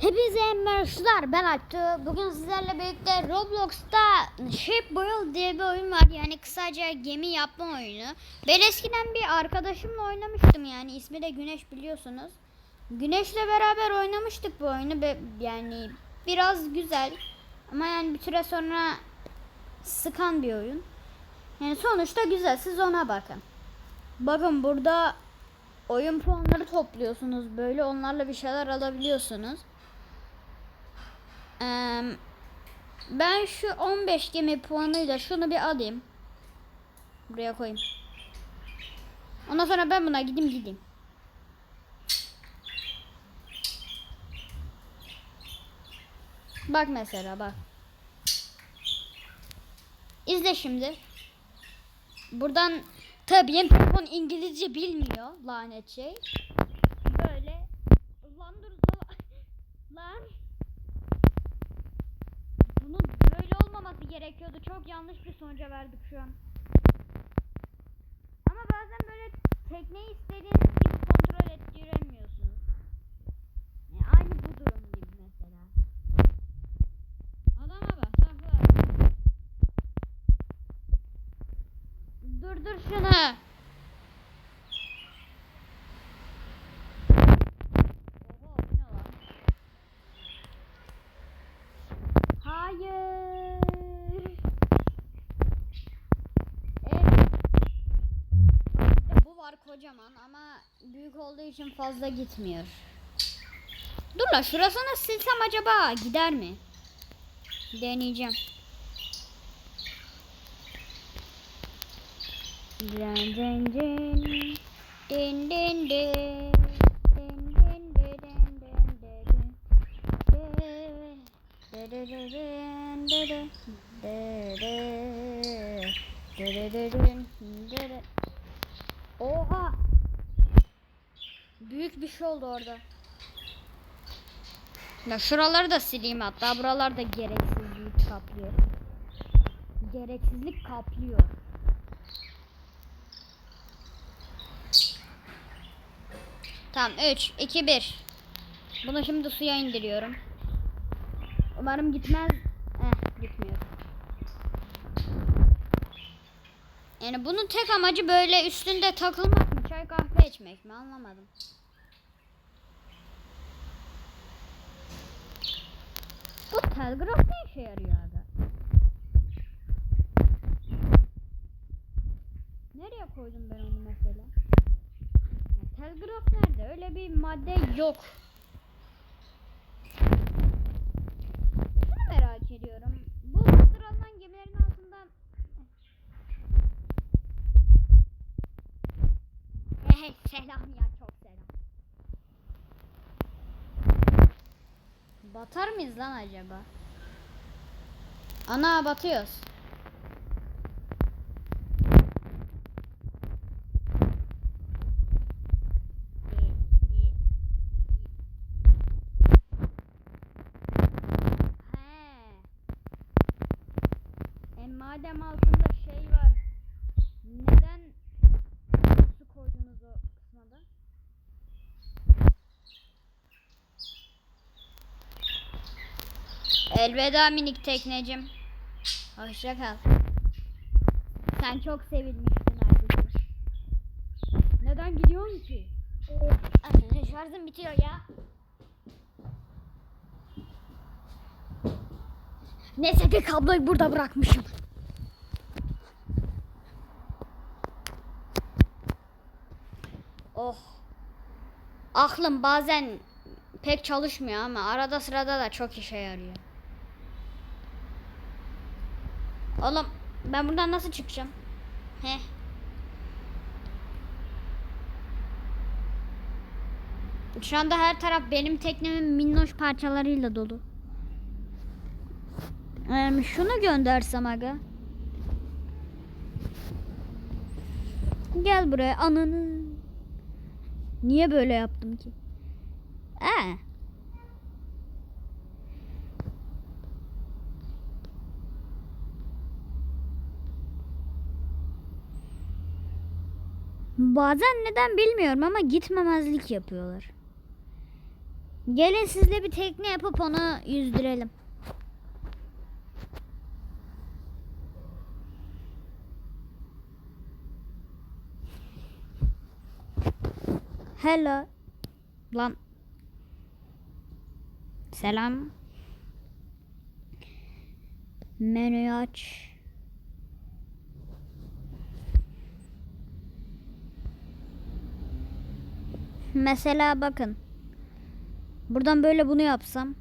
Hepinize merhabalar ben Alptu. Bugün sizlerle birlikte Roblox'ta Ship Build diye bir oyun var. Yani kısaca gemi yapma oyunu. Ben eskiden bir arkadaşımla oynamıştım yani ismi de Güneş biliyorsunuz. Güneş'le beraber oynamıştık bu oyunu. Yani biraz güzel ama yani bir süre sonra sıkan bir oyun. Yani sonuçta güzel siz ona bakın. Bakın burada oyun puanları topluyorsunuz böyle onlarla bir şeyler alabiliyorsunuz. Ben şu 15 gemi puanıyla şunu bir alayım. Buraya koyayım. Ondan sonra ben buna gideyim gideyim. Bak mesela bak. İzle şimdi. Buradan tabii benim telefon İngilizce bilmiyor lanet şey. Böyle lan dur lan. lan. Bunun böyle olmaması gerekiyordu. Çok yanlış bir sonuca verdik şu an. Ama bazen böyle tekneyi istediğiniz gibi kontrol ettiremiyorsunuz. Yani aynı bu durum gibi mesela. Adama bak, bak bak. Dur dur şunu. Oha bu ne lan? Hayır. Evet. İşte bu var kocaman ama büyük olduğu için fazla gitmiyor. Dur la şurasını silsem acaba gider mi? Deneyeceğim. Dın dın dın. Oldu orada. Ya şuraları da sileyim hatta buralar da gereksizlik kaplıyor. Gereksizlik kaplıyor. Tamam 3 2 1. Bunu şimdi suya indiriyorum. Umarım gitmez. Eh gitmiyor. Yani bunun tek amacı böyle üstünde takılmak mı? Çay kahve içmek mi? Anlamadım. Telgraf ne işe yarıyor aga? Nereye koydum ben onu mesela? Telgraf nerede? Öyle bir madde yok. Şunu merak ediyorum. Bu sıralan gemilerin altından Hey, selam ya çok selam. Batar mıyız lan acaba? Ana batıyoruz. He. E madem altında şey var. Neden su koydunuz o kısma da? Elveda minik teknecim. Hoşça kal. Sen çok sevilmiştin halbuki. Neden gidiyorsun ki? Ay, Şarjım bitiyor ya. Neyse ki kabloyu burada bırakmışım. Oh. Aklım bazen pek çalışmıyor ama arada sırada da çok işe yarıyor. Oğlum ben buradan nasıl çıkacağım? He. Şu anda her taraf benim teknemin minnoş parçalarıyla dolu. Ee, şunu göndersem aga. Gel buraya ananı. Niye böyle yaptım ki? Ee. Bazen neden bilmiyorum ama gitmemezlik yapıyorlar. Gelin sizle bir tekne yapıp onu yüzdürelim. Hello. Lan. Selam. Menüyü aç. Mesela bakın. Buradan böyle bunu yapsam.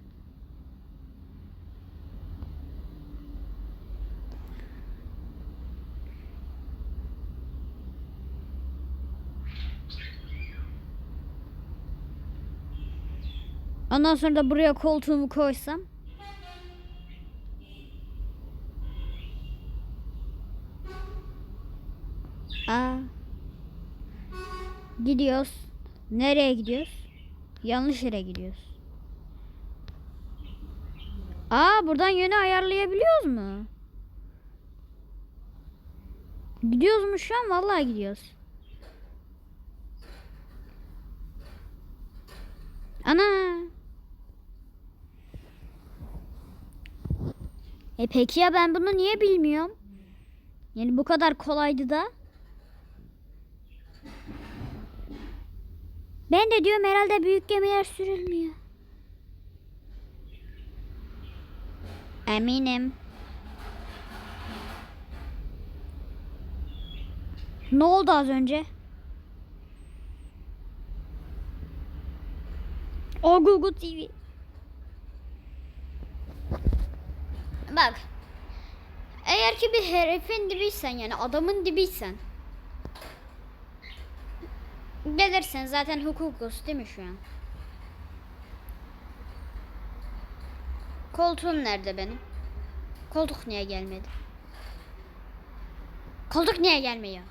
Ondan sonra da buraya koltuğumu koysam. Aa. Gidiyoruz. Nereye gidiyoruz? Yanlış yere gidiyoruz. Aa buradan yönü ayarlayabiliyoruz mu? Gidiyoruz mu şu an? Vallahi gidiyoruz. Ana. E peki ya ben bunu niye bilmiyorum? Yani bu kadar kolaydı da. Ben de diyorum herhalde büyük gemiler sürülmüyor. Eminim. Ne oldu az önce? O Google TV. Bak. Eğer ki bir herifin dibiysen yani adamın dibiysen. Gelirsen zaten hukukuz değil mi şu an? Koltuğum nerede benim? Koltuk niye gelmedi? Koltuk niye gelmiyor?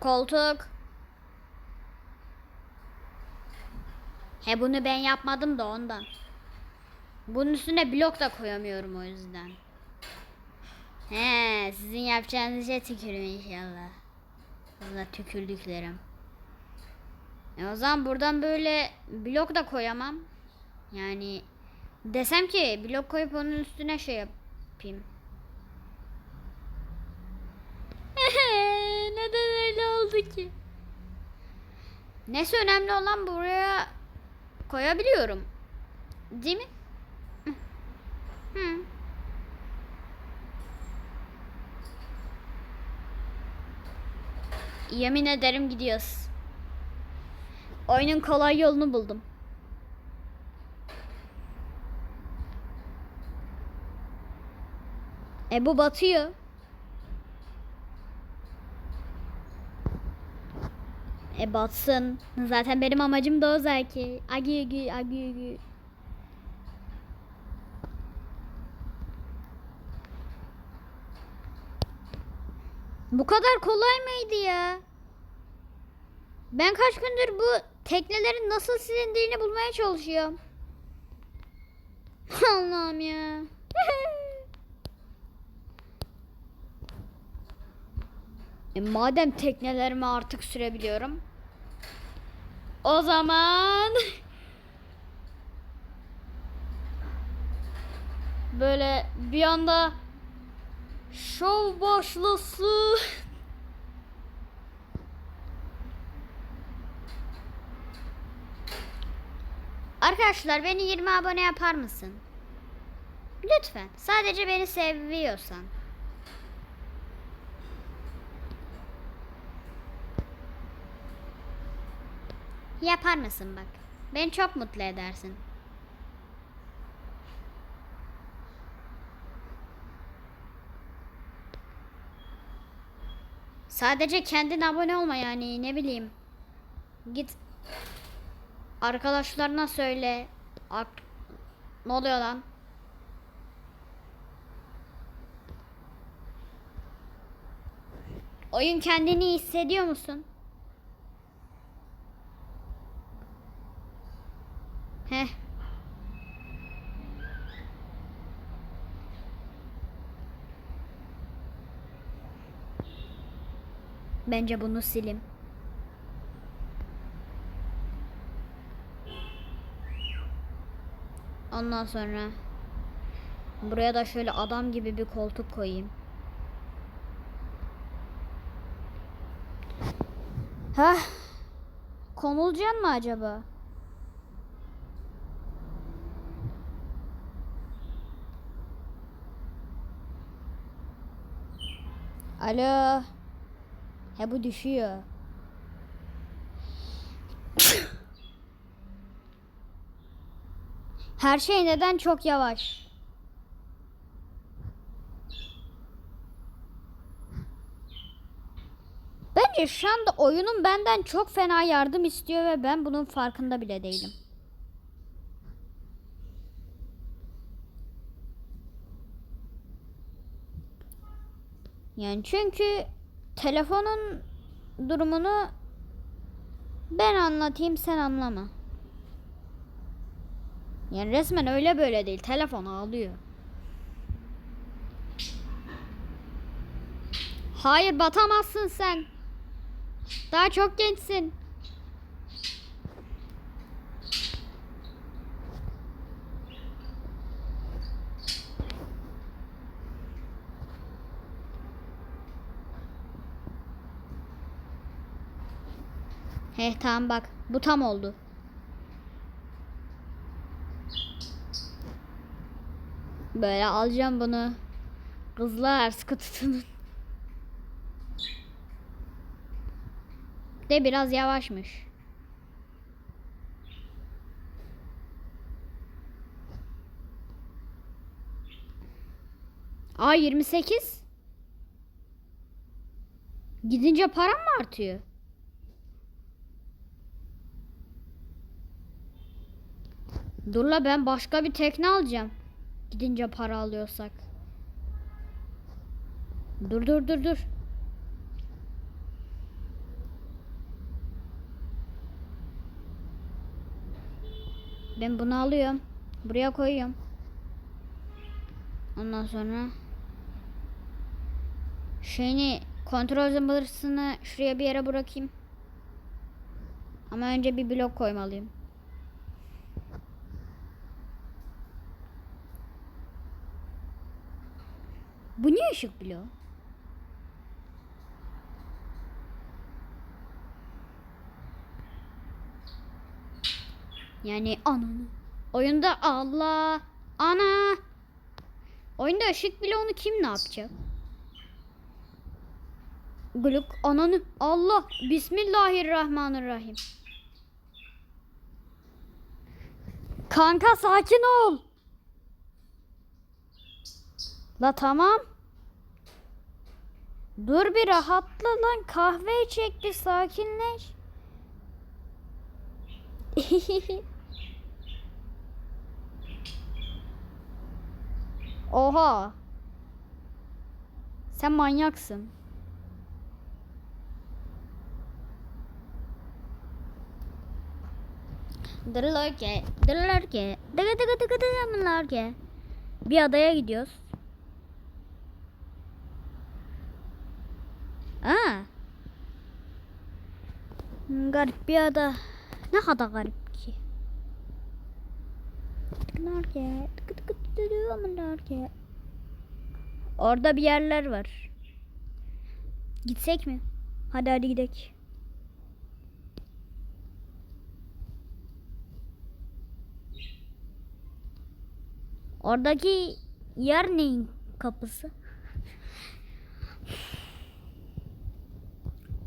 Koltuk. He bunu ben yapmadım da ondan. Bunun üstüne blok da koyamıyorum o yüzden. He, sizin yapacağınız şey tükürüm inşallah. Valla tükürdüklerim. E o zaman buradan böyle blok da koyamam. Yani desem ki blok koyup onun üstüne şey yapayım. Neden öyle oldu ki? Neyse önemli olan buraya koyabiliyorum. Değil mi? Hı. Hı. Yemin ederim gidiyoruz. Oyunun kolay yolunu buldum. E bu batıyor. E batsın. Zaten benim amacım da o zaten. Agi agi agi agi. Bu kadar kolay mıydı ya? Ben kaç gündür bu teknelerin nasıl silindiğini bulmaya çalışıyorum. Allah'ım ya. e madem teknelerimi artık sürebiliyorum. O zaman böyle bir anda şov başlasın. Arkadaşlar beni 20 abone yapar mısın? Lütfen. Sadece beni seviyorsan. Yapar mısın bak? Beni çok mutlu edersin. Sadece kendin abone olma yani ne bileyim. Git arkadaşlarına söyle. Ak- ne oluyor lan? Oyun kendini hissediyor musun? Bence bunu silim. Ondan sonra buraya da şöyle adam gibi bir koltuk koyayım. Hah. Konulcan mı acaba? Alo. He bu düşüyor. Her şey neden çok yavaş? Bence şu anda oyunun benden çok fena yardım istiyor ve ben bunun farkında bile değilim. Yani çünkü telefonun durumunu ben anlatayım sen anlama. Yani resmen öyle böyle değil. Telefon ağlıyor. Hayır batamazsın sen. Daha çok gençsin. He tamam bak. Bu tam oldu. Böyle alacağım bunu. Kızlar sıkı tutunun. De biraz yavaşmış. Aa 28. Gidince param mı artıyor? Dur la ben başka bir tekne alacağım. Gidince para alıyorsak. Dur dur dur dur. Ben bunu alıyorum. Buraya koyuyorum. Ondan sonra şeyini kontrol zımbırtısını şuraya bir yere bırakayım. Ama önce bir blok koymalıyım. Bu niye ışık bloğu? Yani ananı. Oyunda Allah. Ana. Oyunda ışık bloğunu kim ne yapacak? Gluk ananı. Allah. Bismillahirrahmanirrahim. Kanka sakin ol. La tamam. Dur bir rahatla lan kahve bir sakinleş. Oha. Sen manyaksın. Dırlar ki, dırlar ki, dıgı dıgı dıgı dıgı. Bir adaya gidiyoruz. Aa. Hmm, Garip bir ada. Ne kadar garip ki. Orada bir yerler var. Gitsek mi? Hadi hadi gidelim. Oradaki yer neyin kapısı?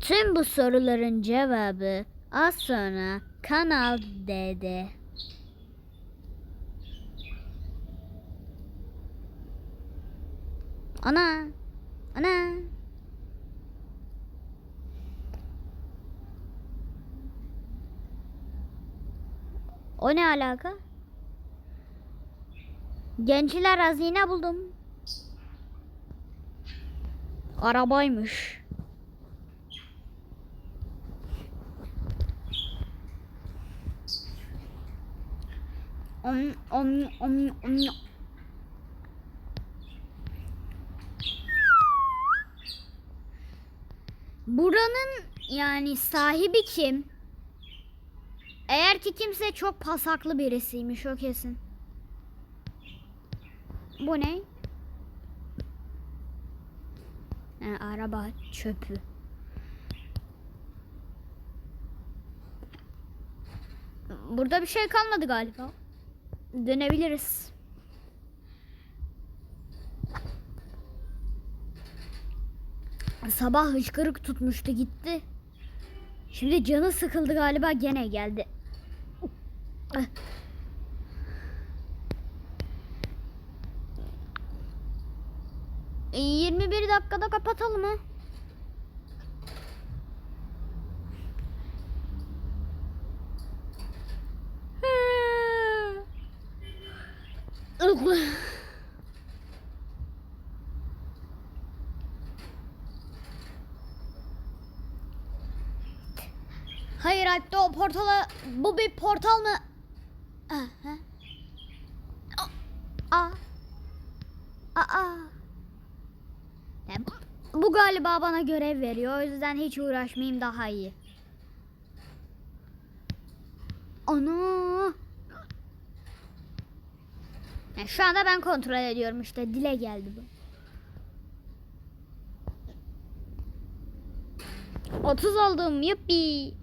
Tüm bu soruların cevabı az sonra Kanal D'de. Ana. Ana. O ne alaka? Gençler hazine buldum. Arabaymış. Om, om, om, om. Buranın yani sahibi kim? Eğer ki kimse çok pasaklı birisiymiş o kesin. Bu ne? Ha, araba çöpü. Burada bir şey kalmadı galiba. Dönebiliriz. Sabah hıçkırık tutmuştu gitti. Şimdi canı sıkıldı galiba gene geldi. E, 21 dakikada kapatalım ha. Hayır hatta o portala bu bir portal mı? Aha. Aa. Aa. Ya bu- galiba bana görev veriyor. O yüzden hiç uğraşmayayım daha iyi. Ana. Ya şu anda ben kontrol ediyorum işte. Dile geldi bu. 30 oldum. Yuppi.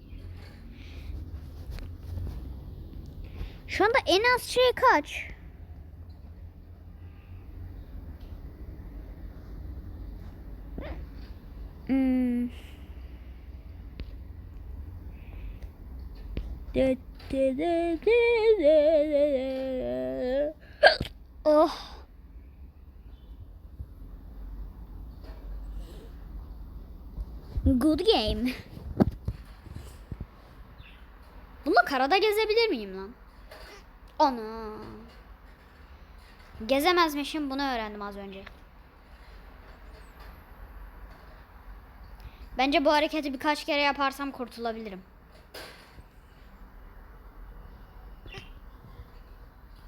Şu anda en az şey kaç? Hmm. Oh. Good game. Bununla karada gezebilir miyim lan? Ana. Gezemezmişim bunu öğrendim az önce. Bence bu hareketi birkaç kere yaparsam kurtulabilirim.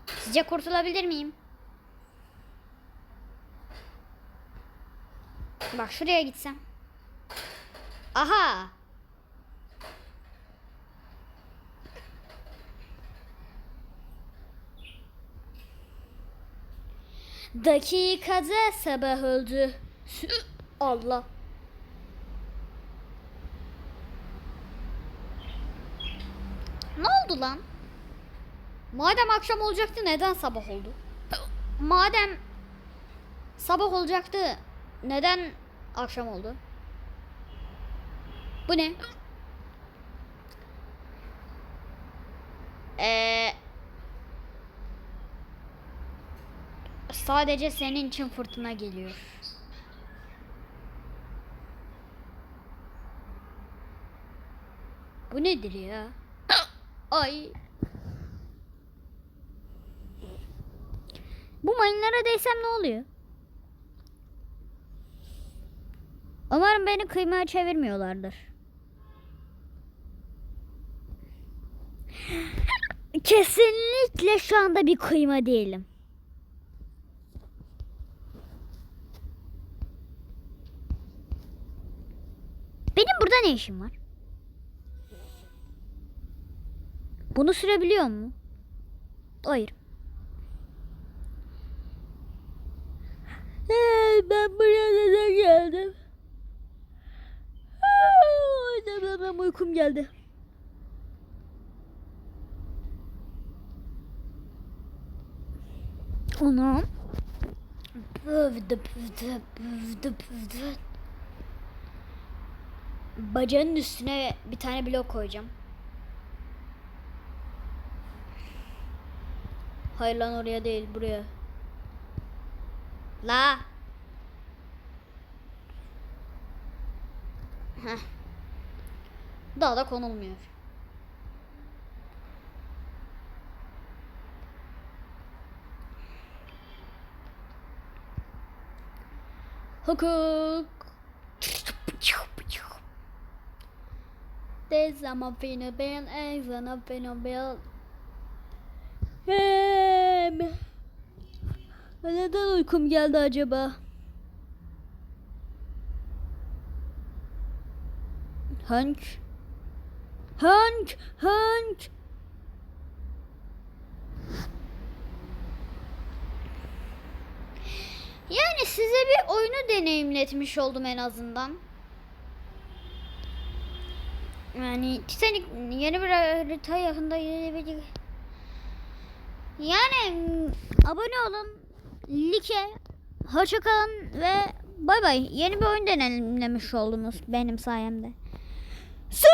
Sizce kurtulabilir miyim? Bak şuraya gitsem. Aha. Dakikada sabah oldu. Allah. Ne oldu lan? Madem akşam olacaktı neden sabah oldu? Madem sabah olacaktı neden akşam oldu? Bu ne? Ee, sadece senin için fırtına geliyor. Bu nedir ya? Ay. Bu mayınlara değsem ne oluyor? Umarım beni kıymaya çevirmiyorlardır. Kesinlikle şu anda bir kıyma değilim. Benim burada ne işim var? Bunu sürebiliyor mu? Hayır. Ee, Ben buraya neden geldim? Aa, Benim uykum geldi. Anam. Pıvdı pıvdı pıvdı pıvdı. Bacağının üstüne bir tane blok koyacağım. Hayır lan oraya değil buraya. La. Heh. Daha da konulmuyor. Hukuk. There's a finna bell, eggs and a finna bell. Hem. Neden uykum geldi acaba? Hank. Hank. Hank. Yani size bir oyunu deneyimletmiş oldum en azından. Yani Titanic yeni bir harita yakında gelebilecek. Yani mm, abone olun. Like. Hoşça kalın ve bay bay. Yeni bir oyun deneyimlemiş oldunuz benim sayemde. Su!